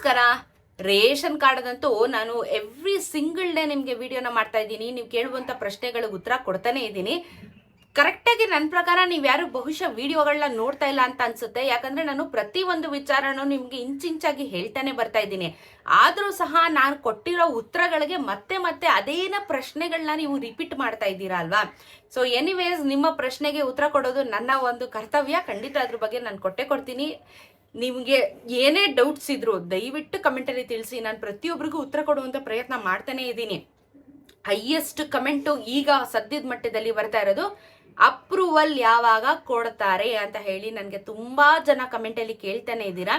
ನಮಸ್ಕಾರ ರೇಷನ್ ಕಾರ್ಡ್ದಂತೂ ನಾನು every single day ನಿಮಗೆ ವಿಡಿಯೋನ ಮಾಡ್ತಾ ಇದ್ದೀನಿ. ನೀವು ಕೇಳುವಂಥ ಪ್ರಶ್ನೆಗಳಿಗೆ ಉತ್ತರ ಕೊಡ್ತಾನೆ ಇದ್ದೀನಿ. ಕರೆಕ್ಟಾಗಿ ನನ್ನ ಪ್ರಕಾರ ನೀವು ಯಾರು ಬಹುಶಃ ವಿಡಿಯೋಗಳನ್ನ ನೋಡ್ತಾ ಇಲ್ಲ ಅಂತ ಅನ್ಸುತ್ತೆ. ಯಾಕಂದ್ರೆ ನಾನು ಪ್ರತಿ ಒಂದು ವಿಚಾರನೂ ನಿಮಗೆ ಇಂಚಿಂಚಾಗಿ ಹೇಳ್ತಾನೆ ಬರ್ತಾ ಇದ್ದೀನಿ. ಆದರೂ ಸಹ ನಾನು ಕೊಟ್ಟಿರೋ ಉತ್ತರಗಳಿಗೆ ಮತ್ತೆ ಮತ್ತೆ ಅದೇನ ಪ್ರಶ್ನೆಗಳನ್ನ ನೀವು ರಿಪೀಟ್ ಮಾಡ್ತಾ ಇದ್ದೀರಾ ಅಲ್ವಾ? ಸೊ ಎನಿವೇಸ್ ನಿಮ್ಮ ಪ್ರಶ್ನೆಗೆ ಉತ್ತರ ಕೊಡೋದು ನನ್ನ ಒಂದು ಕರ್ತವ್ಯ. ಖಂಡಿತ ಅದ್ರ ಬಗ್ಗೆ ನಾನು ಕೊಟ್ಟೆ ಕೊಡ್ತೀನಿ. ನಿಮಗೆ ಏನೇ ಡೌಟ್ಸ್ ಇದ್ರು ದಯವಿಟ್ಟು ಕಮೆಂಟಲ್ಲಿ ತಿಳಿಸಿ. ನಾನು ಪ್ರತಿಯೊಬ್ಬರಿಗೂ ಉತ್ತರ ಕೊಡುವಂಥ ಪ್ರಯತ್ನ ಮಾಡ್ತಾನೆ ಇದ್ದೀನಿ. ಹೈಯೆಸ್ಟ್ ಕಮೆಂಟು ಈಗ ಸದ್ಯದ ಮಟ್ಟದಲ್ಲಿ ಬರ್ತಾ ಇರೋದು ಅಪ್ರೂವಲ್ ಯಾವಾಗ ಕೊಡ್ತಾರೆ? ಅಂತ ಹೇಳಿ ನನಗೆ ತುಂಬ ಜನ ಕಮೆಂಟಲ್ಲಿ ಕೇಳ್ತಾನೆ ಇದ್ದೀರಾ.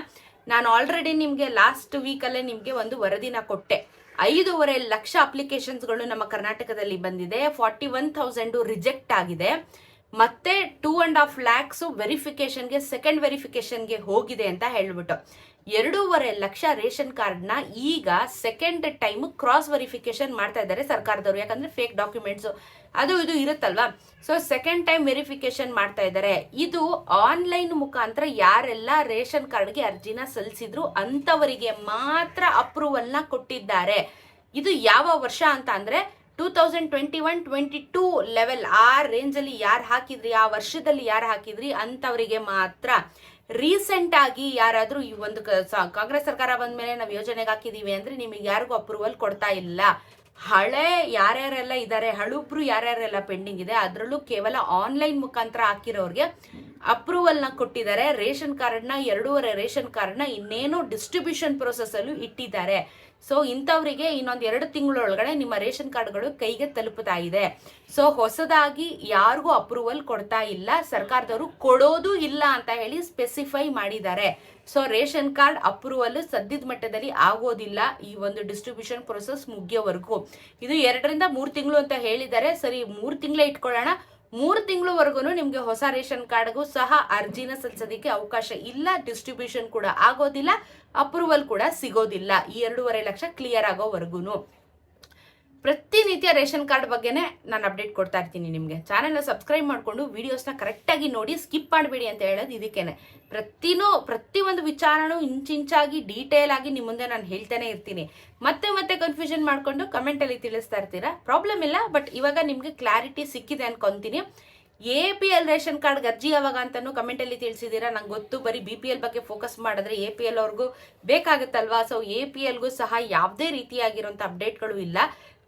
ನಾನು ಆಲ್ರೆಡಿ ನಿಮಗೆ ಲಾಸ್ಟ್ ವೀಕಲ್ಲೇ ನಿಮಗೆ ಒಂದು ವರದಿನ ಕೊಟ್ಟೆ. ಐದೂವರೆ ಲಕ್ಷ ಅಪ್ಲಿಕೇಶನ್ಸ್ಗಳು ನಮ್ಮ ಕರ್ನಾಟಕದಲ್ಲಿ ಬಂದಿದೆ. ಫಾರ್ಟಿ ಒನ್ ಥೌಸಂಡು ರಿಜೆಕ್ಟ್ ಆಗಿದೆ. ಮತ್ತೆ ಟೂ ಅಂಡ್ ಹಾಫ್ ಲ್ಯಾಕ್ಸು ವೆರಿಫಿಕೇಶನ್ಗೆ ಸೆಕೆಂಡ್ ವೆರಿಫಿಕೇಶನ್ಗೆ ಹೋಗಿದೆ ಅಂತ ಹೇಳ್ಬಿಟ್ಟು. ಎರಡೂವರೆ ಲಕ್ಷ ರೇಷನ್ ಕಾರ್ಡ್ನ ಈಗ ಸೆಕೆಂಡ್ ಟೈಮ್ ಕ್ರಾಸ್ ವೆರಿಫಿಕೇಶನ್ ಮಾಡ್ತಾ ಇದ್ದಾರೆ ಸರ್ಕಾರದವರು. ಯಾಕಂದ್ರೆ ಫೇಕ್ ಡಾಕ್ಯುಮೆಂಟ್ಸ್ ಅದು ಇದು ಇರುತ್ತಲ್ವಾ? ಸೊ ಸೆಕೆಂಡ್ ಟೈಮ್ ವೆರಿಫಿಕೇಶನ್ ಮಾಡ್ತಾ ಇದ್ದಾರೆ. ಇದು ಆನ್ಲೈನ್ ಮುಖಾಂತರ ಯಾರೆಲ್ಲ ರೇಷನ್ ಕಾರ್ಡ್ಗೆ ಅರ್ಜಿನ ಸಲ್ಲಿಸಿದ್ರು ಅಂತವರಿಗೆ ಮಾತ್ರ ಅಪ್ರೂವಲ್ನ ಕೊಟ್ಟಿದ್ದಾರೆ. ಇದು ಯಾವ ವರ್ಷ ಅಂತ ಅಂದ್ರೆ two thousand twenty one twenty two level ಆ ರೇಂಜಲ್ಲಿ ಯಾರು ಹಾಕಿದ್ರಿ? ಆ ವರ್ಷದಲ್ಲಿ ಯಾರು ಹಾಕಿದ್ರಿ? ಅಂಥವರಿಗೆ ಮಾತ್ರ ರೀಸೆಂಟ್ ಆಗಿ ಯಾರಾದರೂ ಈ ಒಂದು ಕಾಂಗ್ರೆಸ್ ಸರ್ಕಾರ ಬಂದ ಮೇಲೆ ನಾವು ಯೋಜನೆಗೆ ಹಾಕಿದೀವಿ ಅಂದ್ರೆ ನಿಮಗೆ ಯಾರಿಗೂ ಅಪ್ರೂವಲ್ ಕೊಡ್ತಾ ಇಲ್ಲ. ಹಳೆ ಯಾರ್ಯಾರೆಲ್ಲ ಇದ್ದಾರೆ ಹಳುಬ್ರು ಯಾರ್ಯಾರೆಲ್ಲ ಪೆಂಡಿಂಗ್ ಇದೆ, ಅದರಲ್ಲೂ ಕೇವಲ ಆನ್ಲೈನ್ ಮುಖಾಂತರ ಹಾಕಿರೋರಿಗೆ ಅಪ್ರೂವಲ್ನ ಕೊಟ್ಟಿದ್ದಾರೆ. ರೇಷನ್ ಕಾರ್ಡ್ನ, ಎರಡೂವರೆ ರೇಷನ್ ಕಾರ್ಡ್ನ ಇನ್ನೇನು ಡಿಸ್ಟ್ರಿಬ್ಯೂಷನ್ ಪ್ರೊಸೆಸ್ ಅಲ್ಲೂ ಇಟ್ಟಿದ್ದಾರೆ. ಸೊ ಇಂಥವರಿಗೆ ಇನ್ನೊಂದು ಎರಡು ತಿಂಗಳೊಳಗಡೆ ನಿಮ್ಮ ರೇಷನ್ ಕಾರ್ಡ್ಗಳು ಕೈಗೆ ತಲುಪುತ್ತಾ ಇದೆ. ಸೊ ಹೊಸದಾಗಿ ಯಾರಿಗೂ ಅಪ್ರೂವಲ್ ಕೊಡ್ತಾ ಇಲ್ಲ. ಸರ್ಕಾರದವರು ಕೊಡೋದು ಇಲ್ಲ ಅಂತ ಹೇಳಿ ಸ್ಪೆಸಿಫೈ ಮಾಡಿದ್ದಾರೆ. ಸೊ ರೇಷನ್ ಕಾರ್ಡ್ ಅಪ್ರೂವಲ್ ಸದ್ಯದ ಮಟ್ಟದಲ್ಲಿ ಆಗೋದಿಲ್ಲ. ಈ ಒಂದು ಡಿಸ್ಟ್ರಿಬ್ಯೂಷನ್ ಪ್ರೊಸೆಸ್ ಮುಗಿಯೋವರೆಗೂ. ಇದು ಎರಡರಿಂದ ಮೂರು ತಿಂಗಳು ಅಂತ ಹೇಳಿದ್ದಾರೆ. ಸರಿ, ಮೂರು ತಿಂಗಳೇ ಇಟ್ಕೊಳ್ಳೋಣ. ಮೂರು ತಿಂಗಳವರೆಗೂ ನಿಮಗೆ ಹೊಸ ರೇಷನ್ ಕಾರ್ಡ್ಗೂ ಸಹ ಅರ್ಜಿನ ಸಲ್ಲಿಸೋದಕ್ಕೆ ಅವಕಾಶ ಇಲ್ಲ, ಡಿಸ್ಟ್ರಿಬ್ಯೂಷನ್ ಕೂಡ ಆಗೋದಿಲ್ಲ, ಅಪ್ರೂವಲ್ ಕೂಡ ಸಿಗೋದಿಲ್ಲ. ಈ ಎರಡೂವರೆ ಲಕ್ಷ ಕ್ಲಿಯರ್ ಆಗೋವರೆಗೂ ಪ್ರತಿನಿತ್ಯ ರೇಷನ್ ಕಾರ್ಡ್ ಬಗ್ಗೆನೇ ನಾನು ಅಪ್ಡೇಟ್ ಕೊಡ್ತಾ ಇರ್ತೀನಿ ನಿಮಗೆ. ಚಾನೆಲ್ನ ಸಬ್ಸ್ಕ್ರೈಬ್ ಮಾಡಿಕೊಂಡು ವೀಡಿಯೋಸ್ನ ಕರೆಕ್ಟಾಗಿ ನೋಡಿ ಸ್ಕಿಪ್ ಮಾಡಬೇಡಿ ಅಂತ ಹೇಳೋದು ಇದಕ್ಕೇನೆ. ಪ್ರತಿನೂ, ಪ್ರತಿಯೊಂದು ವಿಚಾರನೂ ಇಂಚಿಂಚಾಗಿ ಡೀಟೇಲ್ ಆಗಿ ನಿಮ್ಮ ಮುಂದೆ ನಾನು ಹೇಳ್ತಾನೆ ಇರ್ತೀನಿ. ಮತ್ತೆ ಮತ್ತೆ ಕನ್ಫ್ಯೂಷನ್ ಮಾಡಿಕೊಂಡು ಕಮೆಂಟಲ್ಲಿ ತಿಳಿಸ್ತಾ ಇರ್ತೀರಾ? ಪ್ರಾಬ್ಲಮ್ ಇಲ್ಲ ಬಟ್ ಇವಾಗ ನಿಮಗೆ ಕ್ಲಾರಿಟಿ ಸಿಕ್ಕಿದೆ ಅನ್ಕೊಂತೀನಿ. A P L ration card ಅರ್ಜಿ ಯಾವಾಗ ಅಂತಲೂ ಕಮೆಂಟಲ್ಲಿ ತಿಳಿಸಿದ್ದೀರಾ ನಂಗೆ ಗೊತ್ತು, ಬರೀ ಬಿ ಪಿ ಎಲ್ ಬಗ್ಗೆ ಫೋಕಸ್ ಮಾಡಿದ್ರೆ ಎ ಪಿ ಎಲ್ ಅವ್ರಿಗೂ ಬೇಕಾಗುತ್ತಲ್ವಾ? ಸೊ ಎ ಪಿ ಎಲ್ಗೂ ಸಹ ಯಾವುದೇ ರೀತಿಯಾಗಿರುವಂಥ ಅಪ್ಡೇಟ್ಗಳು ಇಲ್ಲ.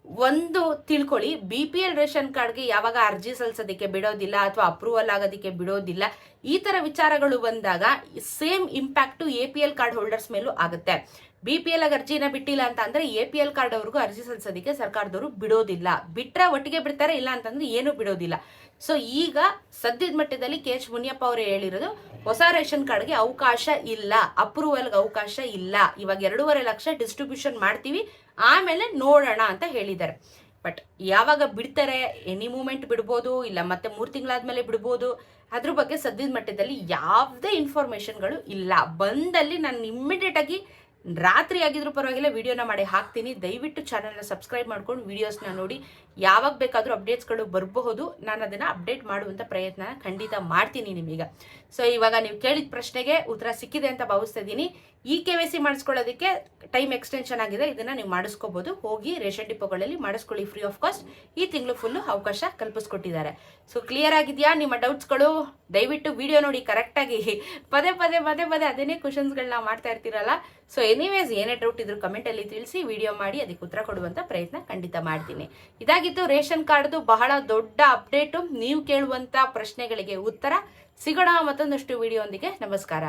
ಒಂದು ತಿಳ್ಕೊಳ್ಳಿ ಬಿ ಪಿ ಎಲ್ ರೇಷನ್ ಕಾರ್ಡ್ಗೆ ಯಾವಾಗ ಅರ್ಜಿ ಸಲ್ಲಿಸೋದಕ್ಕೆ ಬಿಡೋದಿಲ್ಲ ಅಥವಾ ಅಪ್ರೂವಲ್ ಆಗೋದಕ್ಕೆ ಬಿಡೋದಿಲ್ಲ, ಈ ಥರ ವಿಚಾರಗಳು ಬಂದಾಗ same impact A P L card holders ಮೇಲೂ ಆಗುತ್ತೆ. ಬಿ ಪಿ ಎಲ್ ಅರ್ಜಿನ ಬಿಟ್ಟಿಲ್ಲ ಅಂತ ಅಂದ್ರೆ ಎ ಪಿ ಎಲ್ ಕಾರ್ಡ್ ಅವ್ರಿಗೂ ಅರ್ಜಿ ಸಲ್ಲಿಸೋದಕ್ಕೆ ಸರ್ಕಾರದವರು ಬಿಡೋದಿಲ್ಲ. ಬಿಟ್ರೆ ಒಟ್ಟಿಗೆ ಬಿಡ್ತಾರೆ, ಇಲ್ಲ ಅಂತಂದ್ರೆ ಏನು ಬಿಡೋದಿಲ್ಲ. ಸೊ ಈಗ ಸದ್ಯದ ಮಟ್ಟದಲ್ಲಿ ಕೆ ಎಚ್ ಮುನಿಯಪ್ಪ ಅವರು ಹೇಳಿರೋದು, ಹೊಸ ರೇಷನ್ ಕಾರ್ಡ್ಗೆ ಅವಕಾಶ ಇಲ್ಲ ಅಪ್ರೂವಲ್ಗೆ ಅವಕಾಶ ಇಲ್ಲ. ಇವಾಗ ಎರಡೂವರೆ ಲಕ್ಷ ಡಿಸ್ಟ್ರಿಬ್ಯೂಷನ್ ಮಾಡ್ತೀವಿ, ಆಮೇಲೆ ನೋಡೋಣ ಅಂತ ಹೇಳಿದ್ದಾರೆ. ಬಟ್ ಯಾವಾಗ ಬಿಡ್ತಾರೆ ಎನಿ ಮೂಮೆಂಟ್ ಬಿಡ್ಬೋದು, ಇಲ್ಲ ಮತ್ತೆ ಮೂರು ತಿಂಗಳಾದ್ಮೇಲೆ ಬಿಡ್ಬೋದು, ಅದ್ರ ಬಗ್ಗೆ ಸದ್ಯದ ಮಟ್ಟದಲ್ಲಿ ಯಾವುದೇ ಇನ್ಫಾರ್ಮೇಶನ್ಗಳು ಇಲ್ಲ. ಬಂದಲ್ಲಿ ನಾನು ಇಮ್ಮಿಡಿಯೇಟ್ ಆಗಿ ರಾತ್ರಿ ಆಗಿದ್ರು ಪರವಾಗಿಲ್ಲ, ವಿಡಿಯೋನ ಮಾಡಿ ಹಾಕ್ತೀನಿ. ದಯವಿಟ್ಟು ಚಾನಲ್ನ ಸಬ್ಸ್ಕ್ರೈಬ್ ಮಾಡ್ಕೊಂಡು ವಿಡಿಯೋಸ್ನ ನೋಡಿ. ಯಾವಾಗ ಬೇಕಾದರೂ ಅಪ್ಡೇಟ್ಸ್ಗಳು ಬರಬಹುದು. ನಾನು ಅದನ್ನು ಅಪ್ಡೇಟ್ ಮಾಡುವಂಥ ಪ್ರಯತ್ನ ಖಂಡಿತ ಮಾಡ್ತೀನಿ ನಿಮೀಗ. ಸೊ ಇವಾಗ ನೀವು ಕೇಳಿದ ಪ್ರಶ್ನೆಗೆ ಉತ್ತರ ಸಿಕ್ಕಿದೆ ಅಂತ ಭಾವಿಸ್ತಾ ಇದ್ದೀನಿ. ಈ ಕೆ ವೈ ಸಿ ಮಾಡಿಸ್ಕೊಳ್ಳೋದಕ್ಕೆ ಟೈಮ್ ಎಕ್ಸ್ಟೆನ್ಷನ್ ಆಗಿದೆ. ಇದನ್ನು ನೀವು ಮಾಡಿಸ್ಕೋಬೋದು. ಹೋಗಿ ರೇಷನ್ ಡಿಪೋಗಳಲ್ಲಿ ಮಾಡಿಸ್ಕೊಳ್ಳಿ ಫ್ರೀ ಆಫ್ ಕಾಸ್ಟ್ ಈ ತಿಂಗಳು ಫುಲ್ಲು ಅವಕಾಶ ಕಲ್ಪಿಸ್ಕೊಟ್ಟಿದ್ದಾರೆ. ಸೊ ಕ್ಲಿಯರ್ ಆಗಿದೆಯಾ? ನಿಮ್ಮ ಡೌಟ್ಸ್ಗಳು ದಯವಿಟ್ಟು ವಿಡಿಯೋ ನೋಡಿ ಕರೆಕ್ಟಾಗಿ ಪದೇ ಪದೇ ಪದೇ ಪದೇ ಅದನ್ನೇ ಕ್ವಶನ್ಸ್ಗಳನ್ನ ಮಾಡ್ತಾ ಇರ್ತೀರಲ್ಲ? ಸೊ ಎನಿವೇಸ್ ಏನೇ ಡೌಟ್ ಇದ್ರು ಕಮೆಂಟಲ್ಲಿ ತಿಳಿಸಿ, ವಿಡಿಯೋ ಮಾಡಿ, ಅದಕ್ಕೆ ಉತ್ತರ ಕೊಡುವಂಥ ಪ್ರಯತ್ನ ಖಂಡಿತ ಮಾಡ್ತೀನಿ. ಇದಾಗಿತ್ತು ರೇಷನ್ ಕಾರ್ಡ್ದು ಬಹಳ ದೊಡ್ಡ ಅಪ್ಡೇಟು ನೀವು ಕೇಳುವಂಥ ಪ್ರಶ್ನೆಗಳಿಗೆ ಉತ್ತರ ಸಿಗೋಣ ಮತ್ತೊಂದಷ್ಟು ವಿಡಿಯೋ ಒಂದಿಗೆ. ನಮಸ್ಕಾರ.